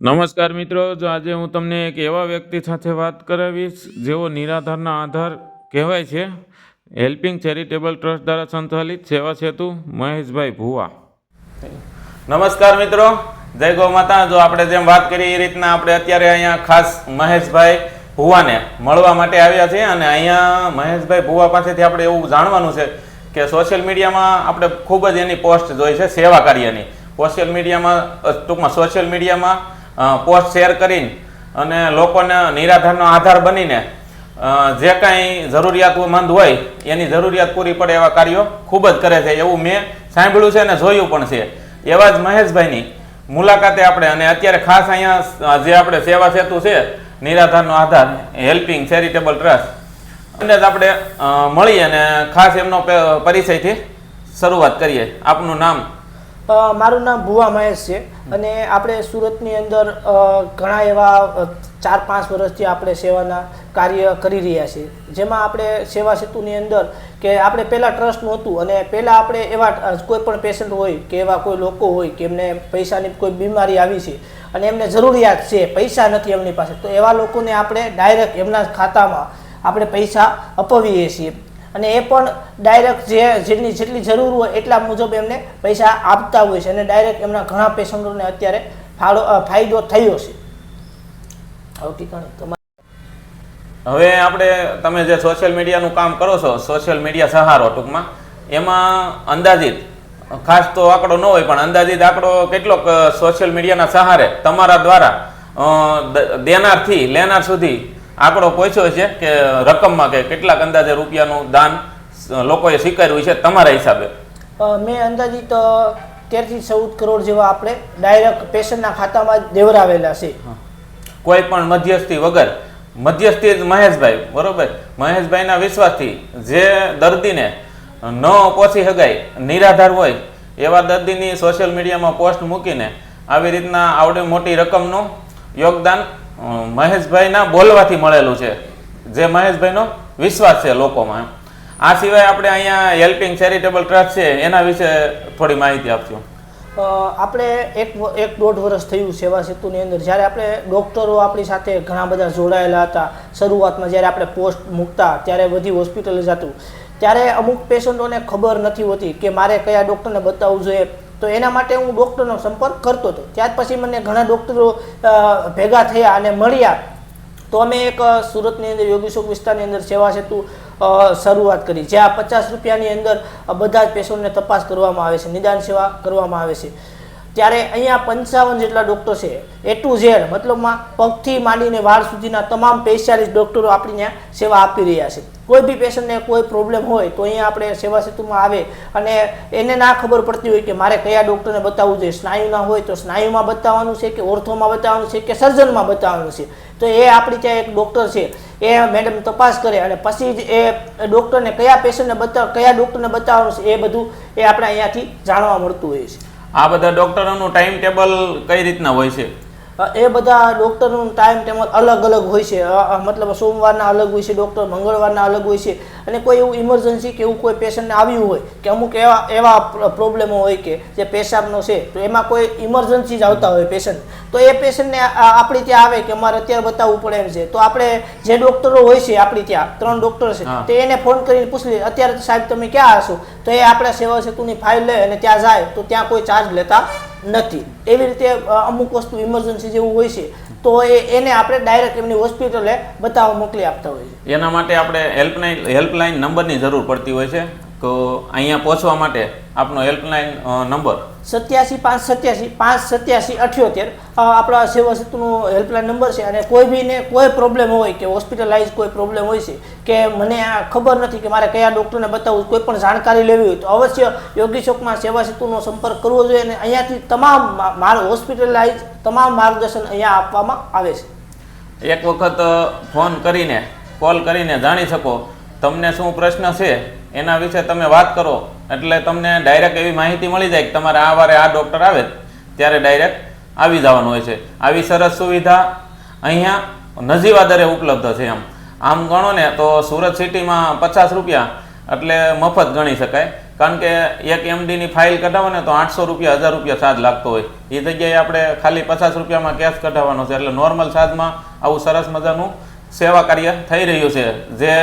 નમસ્કાર મિત્રો, જો આજે હું તમને એક એવા વ્યક્તિ સાથે વાત કરાવીશ, જેઓ નિરાધારના આધાર કહેવાય છે. હેલ્પિંગ ચેરિટેબલ ટ્રસ્ટ દ્વારા સંચાલિત સેવા સેતુ, મહેશભાઈ ભુવા. નમસ્કાર મિત્રો, જય ગૌ માતા. જો આપણે જેમ વાત કરી, એ રીતના આપણે અત્યારે અહીંયા ખાસ મહેશભાઈ ભુવાને મળવા માટે આવ્યા છે અને અહીંયા મહેશભાઈ ભુવા પાસેથી આપણે એવું જાણવાનું છે કે સોશિયલ મીડિયામાં આપણે ખૂબ જ એની પોસ્ટ જોઈ છે, સેવા કાર્યની. સોશિયલ મીડિયામાં ટૂંકમાં સોશિયલ મીડિયામાં પોસ્ટ શેર કરીને અને લોકોને નિરાધારનો આધાર બનીને જે કાંઈ જરૂરિયાતમંદ હોય, એની જરૂરિયાત પૂરી પડે એવા કાર્યો ખૂબ જ કરે છે. એવું મેં સાંભળ્યું છે અને જોયું પણ છે. એવા જ મહેશભાઈની મુલાકાતે આપણે, અને અત્યારે ખાસ અહીંયા જે આપણે સેવા સેતુ છે, નિરાધારનો આધાર, હેલ્પિંગ ચેરિટેબલ ટ્રસ્ટ અને જ આપણે મળી અને ખાસ એમનો પરિચયથી શરૂઆત કરીએ. આપનું નામ? મારું નામ ભુવા મહેશ છે. અને આપણે સુરતની અંદર ઘણા એવા ચાર પાંચ વર્ષથી આપણે સેવાના કાર્ય કરી રહ્યા છીએ. જેમાં આપણે સેવા સેતુની અંદર કે આપણે પહેલાં ટ્રસ્ટ નહોતું અને પહેલાં આપણે એવા કોઈ પણ પેશન્ટ હોય કે એવા કોઈ લોકો હોય કે એમને પૈસાની કોઈ બીમારી આવી છે અને એમને જરૂરિયાત છે, પૈસા નથી એમની પાસે, તો એવા લોકોને આપણે ડાયરેક્ટ એમના ખાતામાં આપણે પૈસા અપાવીએ છીએ. અને એ પણ ડાયરેક્ટ જે જેટલી જેટલી જરૂર હોય એટલા મુજબ એમને પૈસા આપતા હોય છે અને ડાયરેક્ટ એમના ઘણા પેશન્ટોને અત્યારે ફાળો ફાયદો થયો છે. હવે આપણે, તમે જે સોશિયલ મીડિયાનું કામ કરો છો સોશિયલ મીડિયા સહારો ટૂંકમાં, એમાં અંદાજિત, ખાસ તો આંકડો ન હોય પણ અંદાજિત આંકડો કેટલોક સોશિયલ મીડિયાના સહારે તમારા દ્વારા દેનારથી, લેનાર સુધી આંકડો પહોંચ્યો છે કે રકમમાં કે કેટલાક અંદાજે રૂપિયાનું દાન લોકોએ સ્વીકાર્યું છે તમારા હિસાબે? મેં અંદાજિત તેરથી ચૌદ કરોડ જેવા આપણે ડાયરેક્ટ પેશન્ટના ખાતામાં જ દેવરાવેલા છે. કોઈ પણ મધ્યસ્થી વગર. મધ્યસ્થી મહેશભાઈ બરોબર? મહેશભાઈના વિશ્વાસથી જે દર્દીને ન પહોંચી શકાય નિરાધાર હોય એવા દર્દીની સોશિયલ મીડિયામાં પોસ્ટ મૂકીને આવી રીતના આવડી મોટી રકમનું યોગદાન મહેશભાઈના બોલવાથી મળેલું છે. જે મહેશભાઈનો વિશ્વાસ છે લોકોમાં આ સિવાય આપણે અહીંયા હેલ્પિંગ ચેરિટેબલ ટ્રસ્ટ છે એના વિશે થોડી માહિતી આપજો. અ, આપણે એક એક દોઢ વર્ષ થયું સેવા સેતુની અંદર. જ્યારે આપણે ડૉક્ટરો આપણી સાથે ઘણા બધા જોડાયેલા હતા શરૂઆતમાં જ્યારે આપણે પોસ્ટ મૂકતા ત્યારે બધી હોસ્પિટલે જતું. ત્યારે અમુક પેશન્ટોને ખબર નથી હોતી કે મારે કયા ડૉક્ટરને બતાવવું જોઈએ. તો એના માટે હું ડૉક્ટરનો સંપર્ક કરતો હતો. ત્યાર પછી મને ઘણા ડૉક્ટરો ભેગા થયા અને મળ્યા. તો અમે એક સુરતની અંદર યોગીશોક વિસ્તારની અંદર સેવા સેતુ શરૂઆત કરી. જ્યાં પચાસ રૂપિયાની અંદર બધા જ પેશન્ટને તપાસ કરવામાં આવે છે. નિદાન સેવા કરવામાં આવે છે. ત્યારે અહીંયા પંચાવન જેટલા ડૉક્ટર છે. એ ટુ ઝેડ મતલબમાં પગથી માંડીને વાળ સુધીના તમામ સ્પેશિયાલિસ્ટ ડૉક્ટરો આપણી ત્યાં સેવા આપી રહ્યા છે. કોઈ બી પેશન્ટને કોઈ પ્રોબ્લેમ હોય તો અહીંયા આપણે સેવા સેતુમાં આવે અને એને ના ખબર પડતી હોય કે મારે કયા ડૉક્ટરને બતાવવું જોઈએ. સ્નાયુના હોય તો સ્નાયુમાં બતાવવાનું છે કે ઓર્થોમાં બતાવવાનું છે કે સર્જનમાં બતાવવાનું છે? તો એ આપણી ત્યાં એક ડૉક્ટર છે. એ મેડમ તપાસ કરે અને પછી જ એ ડૉક્ટરને કયા પેશન્ટને બતાવ કયા ડૉક્ટરને બતાવવાનું છે એ બધું એ આપણે અહીંયાથી જાણવા મળતું હોય છે. આ બધા ડૉક્ટરોનું ટાઈમ ટેબલ કઈ રીતના હોય છે? એ બધા ડૉક્ટરનું ટાઈમ ટેબલ અલગ અલગ હોય છે. મતલબ સોમવારના અલગ હોય છે ડૉક્ટર મંગળવારના અલગ હોય છે. અને કોઈ એવું ઇમરજન્સી કે એવું કોઈ પેશન્ટને આવ્યું હોય કે અમુક એવા એવા પ્રોબ્લેમો હોય કે જે પેશાબનો છે તો એમાં કોઈ ઇમરજન્સી જ આવતા હોય પેશન્ટ તો એ પેશન્ટને આપણી ત્યાં આવે કે અમારે અત્યારે બતાવવું પડે એમ છે. તો આપણે જે ડૉક્ટરો હોય છે આપણી ત્યાં ત્રણ ડૉક્ટર છે તો એને ફોન કરીને પૂછી લે અત્યારે સાહેબ તમે ક્યાં હશો? તો એ આપણે સેવા સેતુની ફાઇલ લે અને ત્યાં જાય તો ત્યાં કોઈ ચાર્જ લેતા નથી. એવી રીતે અમુક વસ્તુ ઇમરજન્સી જેવું હોય છે, તો એ, એને આપણે ડાયરેક્ટ એમની હોસ્પિટલે બતાવવા મોકલી આપતા છે. એના માટે આપણે હેલ્પલાઇન હેલ્પલાઇન નંબરની જરૂર પડતી હોય છે. તો અહીંયા પહોંચવા માટે આપનો હેલ્પલાઇન નંબર સત્યાસી પાંચ સત્યાસી પાંચ સત્યાસી અઠ્યોતેર. આપણા સેવા સેતુનો હેલ્પલાઇન નંબર છે અને કોઈ બીને કોઈ પ્રોબ્લેમ હોય કે હોસ્પિટલાઇઝ કોઈ પ્રોબ્લેમ હોય છે કે મને આ ખબર નથી કે મારે કયા ડૉક્ટરને બતાવવું કોઈ પણ જાણકારી લેવી હોય તો અવશ્ય યોગી ચોકમાં સેવા સેતુનો સંપર્ક કરવો જોઈએ અને અહીંયાથી તમામ મા- હોસ્પિટલાઇઝ તમામ માર્ગદર્શન અહીંયા આપવામાં આવે છે. એક વખત ફોન કરીને કોલ કરીને જાણી શકો તમને શું પ્રશ્ન છે એના વિશે તમે વાત કરો, એટલે તમને ડાયરેક્ટ એવી માહિતી મળી જાય કે તમારે આ વારે આ ડૉક્ટર આવે ત્યારે ડાયરેક્ટ આવી જવાનું હોય છે. આવી સરસ સુવિધા અહીંયા નજીવા દરે ઉપલબ્ધ છે એમ. આમ ગણો ને તો સુરત સિટીમાં પચાસ રૂપિયા, એટલે મફત ગણી શકાય. કારણ કે એક એમડીની ફાઇલ કઢાવો ને તો આઠસો રૂપિયા, હજાર રૂપિયા ચાર્જ લાગતો હોય. એ જગ્યાએ આપણે ખાલી પચાસ રૂપિયામાં કેશ કઢાવવાનો છે. એટલે નોર્મલ ચાર્જમાં આવું સરસ મજાનું સેવા કાર્ય થઈ રહ્યું છે. જે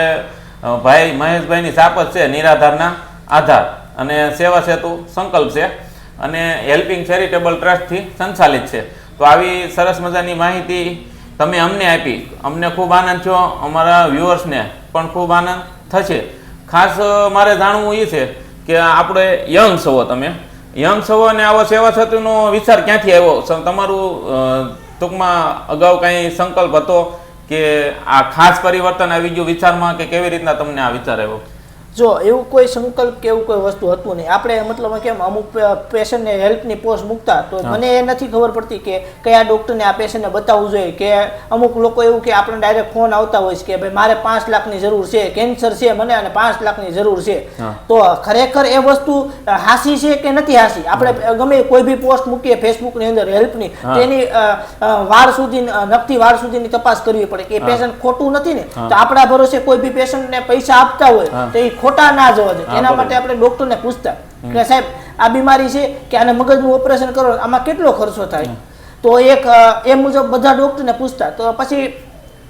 ભાઈ મહેશભાઈની સાપત છે, નિરાધારના આધાર. અને સેવા સેતુ સંકલ્પ છે. અને હેલ્પિંગ ચેરિટેબલ ટ્રસ્ટથી સંચાલિત છે. તો આવી સરસ મજાની માહિતી તમે અમને આપી. અમને ખૂબ આનંદ થયો. અમારા વ્યુઅર્સને પણ ખૂબ આનંદ થશે. ખાસ મારે જાણવું એ છે કે આપણે યંગ છો તમે. યંગ છો અને આવો સેવા સેતુનો વિચાર ક્યાંથી આવ્યો? તમારું ટૂંકમાં અગાઉ કાંઈ સંકલ્પ હતો? કે આ ખાસ પરિવર્તન આવી ગયું વિચારમાં કે કેવી રીતના તમને આ વિચાર આવ્યો? જો એવું કોઈ સંકલ્પ કે એવું કોઈ વસ્તુ હતું નહીં. આપણે મતલબ કેમ અમુક પેશન્ટને હેલ્પની પોસ્ટ મૂકતા તો મને એ નથી ખબર પડતી કે કયા ડૉક્ટરને આ પેશન્ટને બતાવવું જોઈએ કે અમુક લોકો એવું કે આપણે ડાયરેક્ટ ફોન આવતા હોય છે કે ભાઈ મારે પાંચ લાખની જરૂર છે કેન્સર છે મને અને પાંચ લાખની જરૂર છે. તો ખરેખર એ વસ્તુ હાસી છે કે નથી હાસી? આપણે ગમે કોઈ બી પોસ્ટ મૂકીએ ફેસબુકની અંદર હેલ્પની તેની વાર સુધી નક્કી વાર સુધીની તપાસ કરવી પડે કે પેશન્ટ ખોટું નથી ને. તો આપણા ભરોસે કોઈ બી પેશન્ટને પૈસા આપતા હોય તો એ ખોટા ના જવા દે એના માટે આપણે ડોક્ટરને પૂછતા કે સાહેબ આ બીમારી છે કે આને મગજનું ઓપરેશન કરો આમાં કેટલો ખર્ચો થાય? તો એક એ મુજબ બધા ડોક્ટરને પૂછતા. તો પછી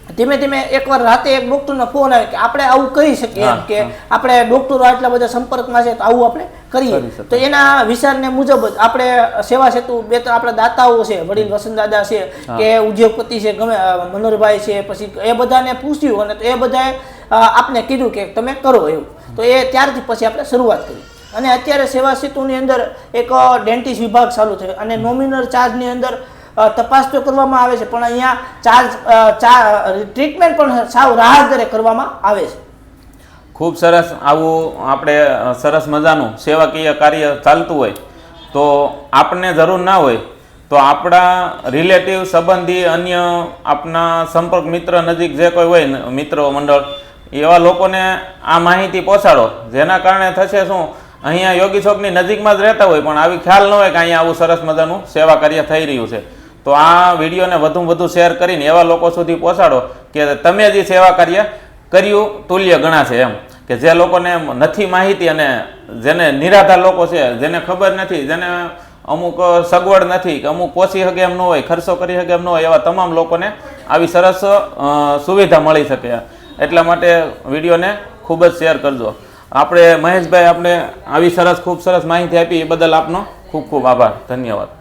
ધીમે ધીમે એકવાર રાતે એક ડોક્ટરનો ફોન આવે કે આપણે આવું કરી શકીએ એમ કે આપણે ડોક્ટરો આટલા બધા સંપર્કમાં છે તો આવું આપણે કરીએ. તો એના વિચારને મુજબ જ આપણે સેવા સેતુ બે ત્રણ આપણા દાતાઓ છે વડીલ વસંત દાદા છે કે ઉદ્યોગપતિ છે ગમે મનોહરભાઈ છે પછી એ બધાને પૂછ્યું અને તો એ બધાએ આપને કીધું કે તમે કરો એવું. તો એ ત્યારથી પછી આપણે શરૂઆત કરી. અને અત્યારે સેવા સેતુની અંદર એક ડેન્ટિસ્ટ વિભાગ ચાલુ થયો. અને નોમિનલ ચાર્જની અંદર તપાસ તો કરવામાં આવે છે, પણ અહીંયા ચાર્જ ટ્રીટમેન્ટ પણ સાવ રાહત દરે કરવામાં આવે છે. ખૂબ સરસ આવું આપણે સરસ મજાનું સેવાકીય કાર્ય ચાલતું હોય તો આપણને જરૂર ના હોય તો આપણા રિલેટિવ સંબંધી અન્ય આપના સંપર્ક મિત્ર નજીક જે કોઈ હોય મિત્રો મંડળ એવા લોકોને આ માહિતી પહોંચાડો. જેના કારણે થશે શું? અહીંયા યોગી ચોકની નજીકમાં જ રહેતા હોય, પણ આવી ખ્યાલ ન હોય કે અહીંયા આવું સરસ મજાનું સેવા કાર્ય થઈ રહ્યું છે. તો આ વિડીયોને વધુ વધુ શેર કરીને એવા લોકો સુધી પહોંચાડો કે તમે જે સેવા કાર્ય કર્યું, તુલ્ય ગણાશે એમ. કે જે લોકોને નથી માહિતી અને જેને નિરાધાર લોકો છે, જેને ખબર નથી, જેને અમુક સગવડ નથી, કે અમુક પોસી શકે એમ ન હોય, ખર્ચો કરી શકે એમ ન હોય, એવા તમામ લોકોને આવી સરસ સુવિધા મળી શકે. એટલા માટે વિડીયોને ખૂબ જ શેર કરજો. આપણે મહેશભાઈ આપણે આવી સરસ, ખૂબ સરસ માહિતી આપી. એ બદલ આપનો ખૂબ ખૂબ આભાર. ધન્યવાદ.